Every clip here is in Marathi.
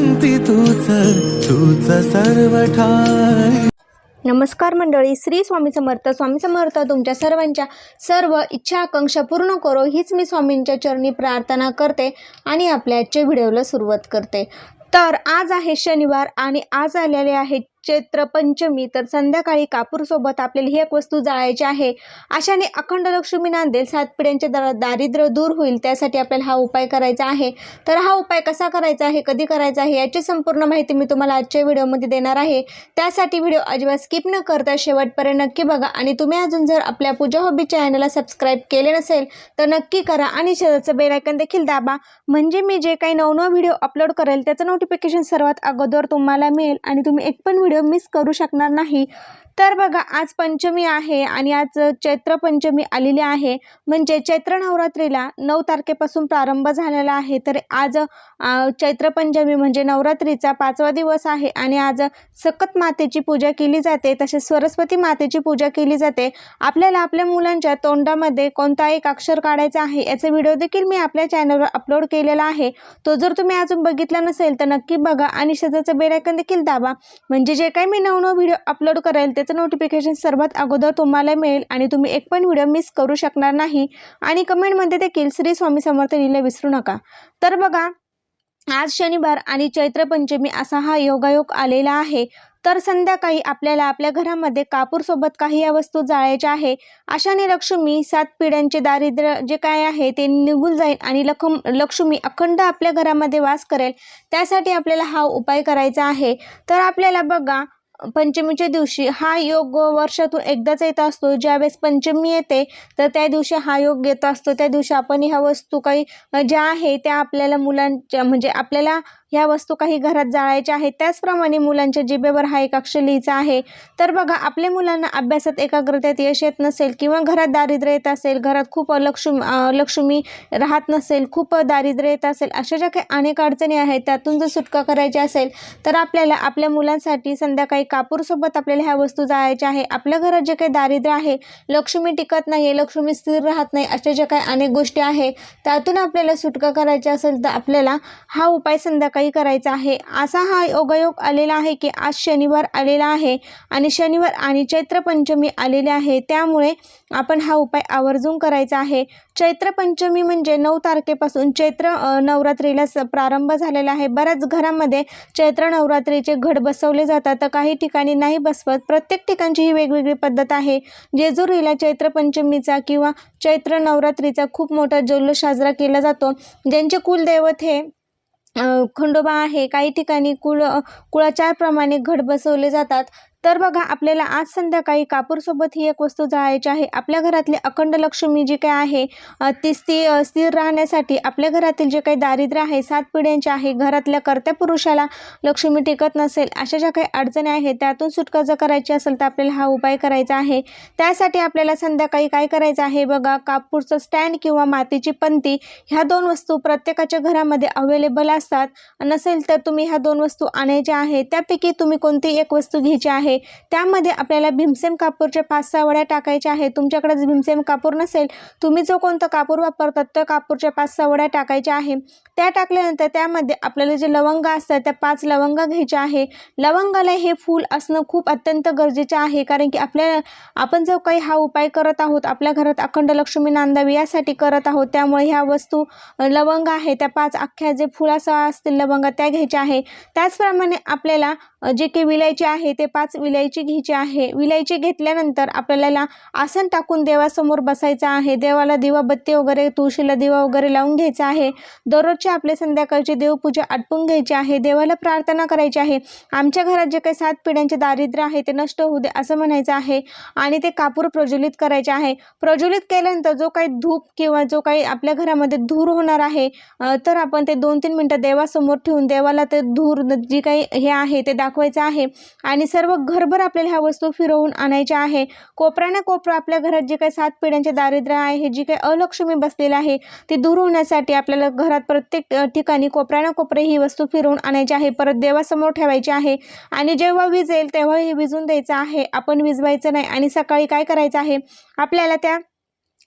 शांती तूच तूच सर्व ठाई नमस्कार मंडळी श्री स्वामी समर्थ. स्वामी समर्थ तुमच्या सर्वांच्या सर्व इच्छा आकांक्षा पूर्ण करो. हीच मी स्वामींच्या चरणी प्रार्थना करते आणि आपल्या आजच्या व्हिडिओला सुरुवात करते. तर आज आहे शनिवार आणि आज आलेले आहे चैत्र पंचमी तर संध्याकाळी कापूरसोबत आपल्याला ही एक वस्तू जाळायची आहे. अशाने अखंड लक्ष्मी नांदेल सात पिढ्यांचे दा दारिद्र्य दूर होईल त्यासाठी आपल्याला हा उपाय करायचा आहे. तर हा उपाय कसा करायचा आहे कधी करायचा आहे याची संपूर्ण माहिती मी तुम्हाला आजच्या व्हिडिओमध्ये देणार आहे. त्यासाठी व्हिडिओ अजिबात स्किप न करता शेवटपर्यंत नक्की बघा आणि तुम्ही अजून जर आपल्या पूजा हॉबी चॅनलला सबस्क्राईब केले नसेल तर नक्की करा आणि शेजारचं बेलायकन देखील दाबा. म्हणजे मी जे काही नवनव व्हिडिओ अपलोड करेल त्याचं नोटिफिकेशन सर्वात अगोदर तुम्हाला मिळेल आणि तुम्ही एक पण व्हिडिओ मिस करू शकणार नाही. तर बघा आज पंचमी आहे आणि आज चैत्र पंचमी आलेली आहे. म्हणजे चैत्र नवरात्रीला नऊ तारखेपासून प्रारंभ झालेला आहे. तर आज चैत्र पंचमी म्हणजे नवरात्रीचा पाचवा दिवस आहे आणि आज सकत मातेची पूजा केली जाते. तसेच सरस्वती मातेची पूजा केली जाते. आपल्याला आपल्या मुलांच्या तोंडामध्ये कोणता एक अक्षर काढायचा आहे याचा व्हिडिओ देखील मी आपल्या चॅनलवर अपलोड केलेला आहे. तो जर तुम्ही अजून बघितला नसेल तर नक्की बघा आणि शेजारचं बेरायकन देखील दाबा. म्हणजे जे काही मी नवनव व्हिडिओ अपलोड करेल त्याचं नोटिफिकेशन सर्वात अगोदर तुम्हाला मिळेल आणि तुम्ही एक पण व्हिडिओ मिस करू शकणार नाही आणि कमेंटमध्ये देखील श्री स्वामी समर्थ लिहिलं विसरू नका. तर बघा आज शनिवार आणि चैत्र पंचमी असा हा योगायोग आलेला आहे. तर संध्याकाळी आपल्याला आपल्या घरामध्ये कापूरसोबत काही या वस्तू जाळायच्या आहे. अशाने लक्ष्मी सात पिढ्यांचे दारिद्र्य जे काय आहे ते निघून जाईल आणि लखम लक्ष्मी अखंड आपल्या घरामध्ये वास करेल. त्यासाठी आपल्याला हा उपाय करायचा आहे. तर आपल्याला बघा पंचमीच्या दिवशी हा योग वर्षातून एकदाच येत असतो. ज्यावेळेस पंचमी येते तर त्या दिवशी हा योग येत असतो. त्या दिवशी आपण ह्या वस्तू काही ज्या आहे त्या आपल्याला मुलांच्या म्हणजे आपल्याला ह्या वस्तू काही घरात जाळायच्या आहेत. त्याचप्रमाणे मुलांच्या जिभेवर हा एक अक्षर लिहिचा आहे. तर बघा आपल्या मुलांना अभ्यासात एकाग्रतेत यश येत नसेल किंवा घरात दारिद्र्य येत असेल घरात खूप लक्ष्मी लक्ष्मी राहत नसेल खूप दारिद्र्य येत असेल अशा ज्या काही अनेक अडचणी आहेत त्यातून जर सुटका करायची असेल तर आपल्याला आपल्या मुलांसाठी संध्याकाळी कापूरसोबत आपल्याला ह्या वस्तू जाळायच्या आहे आपल्या घरात जे काही दारिद्र्य आहे लक्ष्मी टिकत नाही आहे लक्ष्मी स्थिर राहत नाही अशा ज्या काही अनेक गोष्टी आहे त्यातून आपल्याला सुटका करायची असेल तर आपल्याला हा उपाय संध्याकाळी काही करायचं आहे. असा हा योगायोग आलेला आहे की आज शनिवार आलेला आहे आणि शनिवार आणि चैत्रपंचमी आलेली आलेले आहे. त्यामुळे आपण हा उपाय आवर्जून करायचा आहे. चैत्रपंचमी म्हणजे नऊ तारखेपासून चैत्र नवरात्रीला स प्रारंभ झालेला आहे. बऱ्याच घरामध्ये चैत्र नवरात्रीचे घड बसवले जातात. तर काही ठिकाणी नाही बसवत. प्रत्येक ठिकाणची ही वेगवेगळी पद्धत आहे. जेजुरीला चैत्रपंचमीचा किंवा चैत्र नवरात्रीचा खूप मोठा जल्लोष साजरा केला जातो. ज्यांचे कुलदैवत हे खंडोबा आहे काही ठिकाणी कुळ कुळाचारप्रमाणे घट बसवले जातात. तर बघा आपल्याला आज संध्याकाळी कापूरसोबत ही एक वस्तू जाळायची आहे. आपल्या घरातली अखंड लक्ष्मी जी काय आहे ती स्थिर स्थिर राहण्यासाठी आपल्या घरातील जे काही दारिद्र्य आहे सात पिढ्यांचे आहे घरातल्या कर्त्या पुरुषाला लक्ष्मी टिकत नसेल अशा ज्या काही अडचणी आहेत त्यातून सुटका जर करायची असेल तर आपल्याला हा उपाय करायचा आहे. त्यासाठी आपल्याला संध्याकाळी काय करायचं आहे बघा कापूरचं स्टँड किंवा मातीची पंती ह्या दोन वस्तू प्रत्येकाच्या घरामध्ये अवेलेबल असतात. नसेल तर तुम्ही ह्या दोन वस्तू आणायच्या आहे त्यापैकी तुम्ही कोणती एक वस्तू घ्यायची आहे? त्यामध्ये आपल्याला भीमसेम कापूरच्या पाच सहा वड्या टाकायच्या आहे तुमच्याकडे जर कापूर नसेल तुम्ही जो कोणता कापूर वापरतात त्या कापूरच्या पाच सहा वड्या टाकायच्या आहे. त्या टाकल्यानंतर त्यामध्ये आपल्याला जे लवंग असतात त्या पाच लवंग घ्यायच्या आहे. लवंगाला हे फूल असणं खूप अत्यंत गरजेचं आहे कारण की आपल्या आपण जो काही हा उपाय करत आहोत आपल्या घरात अखंड लक्ष्मी नांदावी यासाठी करत आहोत. त्यामुळे ह्या वस्तू लवंग आहे त्या पाच अख्ख्या जे फुलासह असतील लवंग त्या घ्यायच्या आहे. त्याचप्रमाणे आपल्याला जे काही विलायची आहे ते पाच विलायची घ्यायची आहे. विलायची घेतल्यानंतर आपल्याला आसन टाकून देवासमोर बसायचं आहे. देवाला दिवा बत्ती वगैरे तुळशीला दिवा वगैरे लावून घ्यायचा आहे. दररोजचे आपले संध्याकाळची देवपूजा आटपून घ्यायची आहे. देवाला प्रार्थना करायची आहे. आमच्या घरात जे काही सात पिढ्यांचे दारिद्र्य आहे ते नष्ट होऊ दे असं म्हणायचं आहे आणि ते कापूर प्रज्वलित करायचे आहे. प्रज्वलित केल्यानंतर जो काही धूप किंवा जो काही आपल्या घरामध्ये धूर होणार आहे तर आपण ते दोन तीन मिनटं देवासमोर ठेवून देवाला ते धूर जी काही हे आहे ते दाखवायचं आहे. आणि सर्व घरभर आपल्याला ह्या वस्तू फिरवून आणायच्या आहे. कोपऱ्याने कोपरा आपल्या घरात जे काही सात पिढ्यांचे दारिद्र्य आहे हे जी काही अलक्ष्मी बसलेलं आहे ते दूर होण्यासाठी आपल्याला घरात प्रत्येक ठिकाणी कोपऱ्याने कोपरे ही वस्तू फिरवून आणायची आहे. परत देवासमोर ठेवायची आहे. आणि जेव्हा विजेल तेव्हा हे विजून द्यायचं आहे. आपण विजवायचं नाही. आणि सकाळी काय करायचं आहे? आपल्याला त्या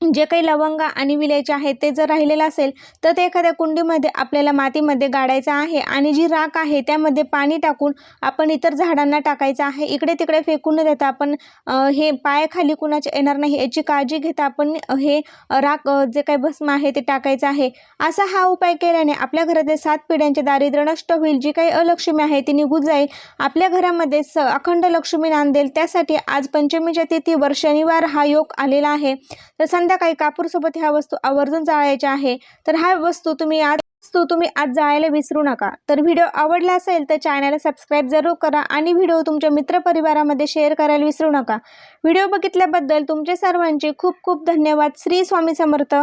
जे काही लवंगा आणि विलायचे आहेत ते जर राहिलेलं असेल तर ते एखाद्या कुंडीमध्ये आपल्याला मातीमध्ये गाडायचं आहे आणि जी राख आहे त्यामध्ये पाणी टाकून आपण इतर झाडांना टाकायचं आहे. इकडे तिकडे फेकून न देता आपण हे पायाखाली कुणाचे येणार नाही याची काळजी घेता आपण हे राख जे काही भस्म आहे ते टाकायचं आहे. असा हा उपाय केल्याने आपल्या घरातील सात पिढ्यांचे दारिद्र्य नष्ट होईल जी काही अलक्ष्मी आहे ती निघून जाईल. आपल्या घरामध्ये स अखंड लक्ष्मी नांदेल त्यासाठी आज पंचमीच्या तिथीवर शनिवार हा योग आलेला आहे. तर संध्याकाळी कापूरसोबत ह्या वस्तू आवर्जून जाळायच्या आहे तर हा वस्तू तुम्ही आज वस्तू तुम्ही आज जाळायला विसरू नका. तर व्हिडिओ आवडला असेल तर चॅनलला सबस्क्राईब जरूर करा आणि व्हिडिओ तुमच्या मित्रपरिवारामध्ये शेअर करायला विसरू नका. व्हिडिओ बघितल्याबद्दल तुमचे सर्वांचे खूप खूप धन्यवाद. श्री स्वामी समर्थ.